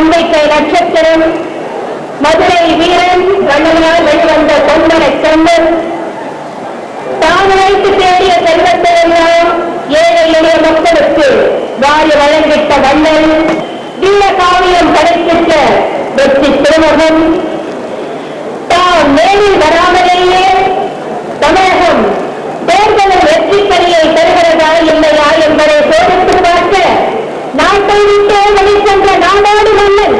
நம்பிக்கை நட்சத்திரம். மதுரை வீரன் கண்ணனால் வெளிவந்த கொண்டனை செம்மன் தான் அழைத்து தேடிய செல்வத்தை ஏழை எளிய மக்களுக்கு வாரி வழங்கிட்ட வண்ணன். வீர காவியம் படைத்திட்ட வெற்றி திருமகன் நாட்டை விட்டே வெளிச்சென்ற நாடாடு மன்னன்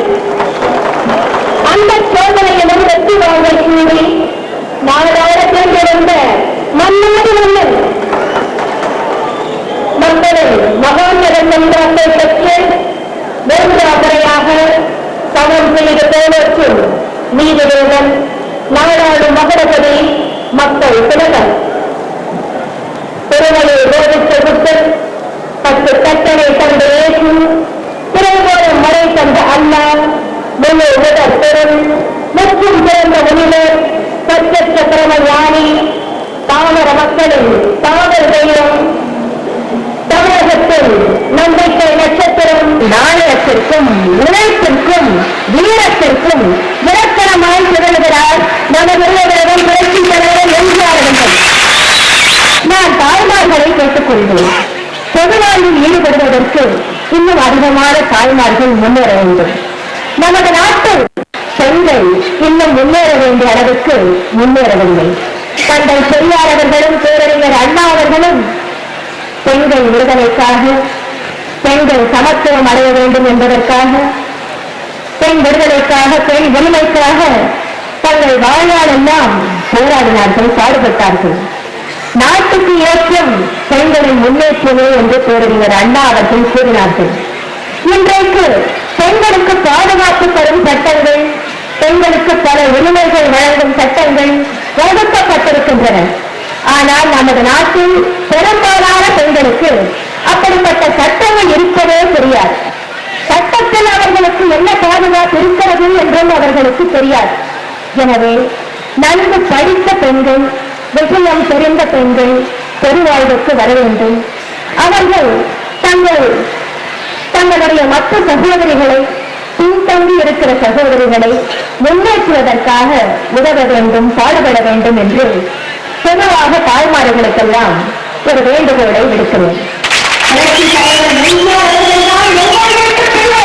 அந்த சோதனையிலும் வெற்றி வாழ்வை கூறி நாடாட தேர்ந்தெடுந்த மன்னாடு மன்னன் மக்களின் மகாநகர சென்றாட்டை பெற்று மூன்றாவரையாக சமம் செய்த போவற்றும் நீதிவேதன் நாடாளும் மகரபதி மக்கள் திலகம் திருமலையை போதித்த மக்களும் மக்களின் தெய்வம் தமிழகத்தில் நம்பிக்கை நட்சத்திரம் நாணயத்திற்கும் உழைப்பிற்கும் வீரத்திற்கும் இலக்கணமாய் திகழ்கிறார் நமது உலகம் புரட்சி தலைவர் எம்ஜிஆர் அவர்கள். நான் தாய்மார்களை கேட்டுக்கொள்கிறேன் பொதுவாழ்வில் ஈடுபடுவதற்கு இன்னும் அதிகமான தாய்மார்கள் முன்னேற வேண்டும். நமது நாட்டில் பெண்கள் இன்னும் முன்னேற வேண்டிய அளவுக்கு முன்னேறவில்லை. தந்தை பெரியார் அவர்களும் பேரறிஞர் அண்ணா அவர்களும் பெண்கள் விடுதலைக்காக பெண்கள் சமத்துவம் அடைய வேண்டும் என்பதற்காக பெண் விடுதலைக்காக பெண் உரிமைக்காக தங்கள் வாழ்நாளெல்லாம் போராடினார்கள் பாடுபட்டார்கள். நாட்டுக்கு ஏற்றம் பெண்களின் முன்னேற்றமே என்று பேரறிஞர் அண்ணா அவர்கள் கூறினார்கள். இன்றைக்கு பெண்களுக்கு பாதுகாப்பு தரும் சட்டங்கள் பெண்களுக்கு பல உரிமைகள் வழங்கும் சட்டங்கள் வகுக்கப்பட்டிருக்கின்றன ஆனால் நமது நாட்டில் பெரும்பாலான பெண்களுக்கு அப்படிப்பட்ட சட்டங்கள் இருப்பதே தெரியாது. சட்டத்தில் அவர்களுக்கு என்ன பாதுகாப்பு இருக்கிறது என்றும் அவர்களுக்கு தெரியாது. எனவே நன்கு படித்த பெண்கள் விஷயம் தெரிந்த பெண்கள் பெருவாழ்வுக்கு வர வேண்டும். அவர்கள் தங்கள் தங்களுடைய மற்ற சகோதரிகளை பின்தங்கி இருக்கிற சகோதரிகளை முன்னேற்றுவதற்காக உதவ வேண்டும் பாடுபட வேண்டும் என்று பொதுவாக தாய்மார்களுக்கெல்லாம் ஒரு வேண்டுகோளை விடுக்கிறேன் புரட்சி தலைவர் எம்ஜிஆர் அவர்கள்தான் எங்களுக்கு பிள்ளை.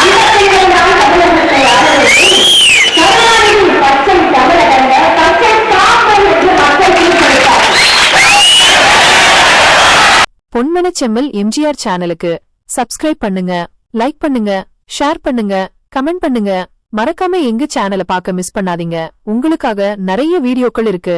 அந்த பிள்ளைதான் தமிழகத்தை ஆதரித்து கருணாநிதி பச்சை தமிழகங்க பச்சை காப்பல் என்று மக்கள் தீர்ப்பளித்தார் பொன்மனச் செம்மல் எம்ஜிஆர் சேனலுக்கு சப்ஸ்கிரைப் பண்ணுங்க லைக் பண்ணுங்க ஷேர் பண்ணுங்க கமெண்ட் பண்ணுங்க. மறக்காம எங்க சேனலை பார்க்க மிஸ் பண்ணாதீங்க. உங்களுக்காக நிறைய வீடியோக்கள் இருக்கு.